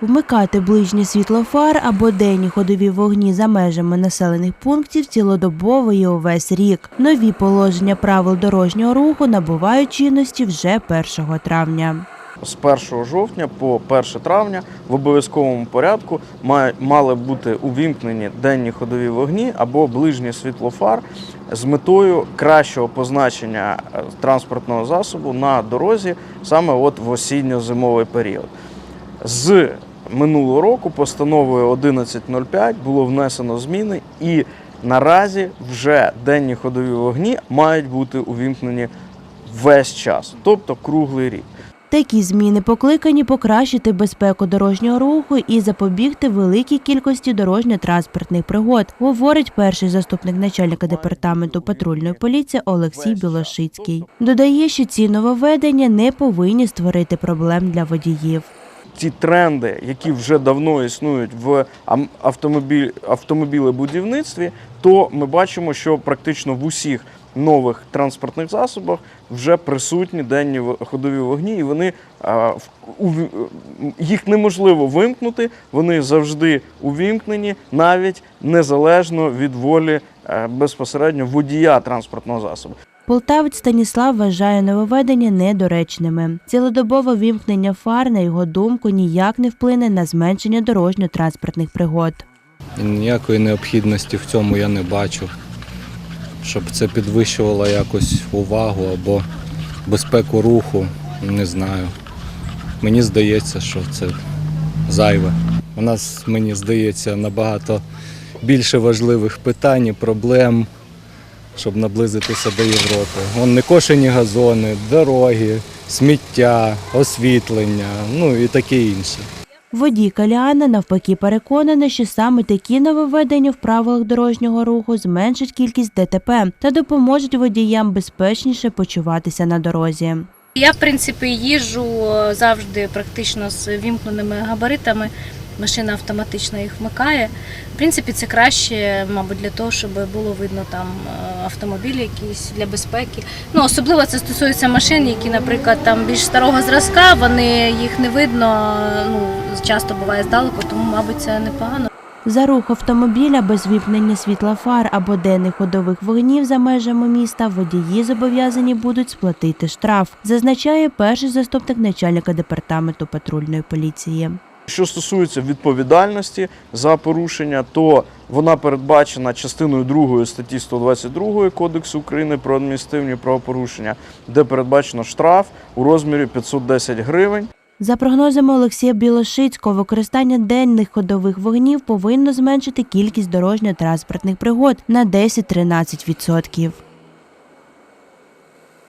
Вмикати ближні світлофар або денні ходові вогні за межами населених пунктів цілодобово і увесь рік. Нові положення правил дорожнього руху набувають чинності вже 1 травня. З 1 жовтня по 1 травня в обов'язковому порядку мали бути увімкнені денні ходові вогні або ближній світлофар з метою кращого позначення е, транспортного засобу на дорозі саме от в осінньо-зимовий період. З минулого року постановою 11.05 було внесено зміни, і наразі вже денні ходові вогні мають бути увімкнені весь час, тобто круглий рік. Такі зміни покликані покращити безпеку дорожнього руху і запобігти великій кількості дорожньо-транспортних пригод, говорить перший заступник начальника департаменту патрульної поліції Олексій Білошицький. Додає, що ці нововведення не повинні створити проблем для водіїв. Ті тренди, які вже давно існують в автомобіль, автомобілебудівництві, то ми бачимо, що практично в усіх нових транспортних засобах вже присутні денні ходові вогні, і вони їх неможливо вимкнути, вони завжди увімкнені, навіть незалежно від волі безпосередньо водія транспортного засобу. Полтавець Станіслав вважає нововведення недоречними. Цілодобове вімкнення фар, на його думку, ніяк не вплине на зменшення дорожньо-транспортних пригод. Ніякої необхідності в цьому я не бачу, щоб це підвищувало якось увагу або безпеку руху, не знаю. Мені здається, що це зайве. У нас, мені здається, набагато більше важливих питань і проблем, щоб наблизитися до Європи. Вон некошені газони, дороги, сміття, освітлення, ну і таке інше. Водій Каліана навпаки переконана, що саме такі нововведення в правилах дорожнього руху зменшать кількість ДТП та допоможуть водіям безпечніше почуватися на дорозі. Я, в принципі, їжджу завжди практично з вімкненими габаритами. Машина автоматично їх вмикає. В принципі, це краще, мабуть, для того, щоб було видно там е, автомобілі якісь для безпеки. Ну, особливо це стосується машин, які, наприклад, там більш старого зразка, вони їх не видно, ну, часто буває здалеку, тому, мабуть, це непогано. За рух автомобіля без вімкнення світла фар або денних ходових вогнів за межами міста водії зобов'язані будуть сплатити штраф, зазначає перший заступник начальника департаменту патрульної поліції. Що стосується відповідальності за порушення, то вона передбачена частиною 2 статті 122 Кодексу України про адміністративні правопорушення, де передбачено штраф у розмірі 510 гривень. За прогнозами Олексія Білошицького, використання денних ходових вогнів повинно зменшити кількість дорожньо-транспортних пригод на 10-13%.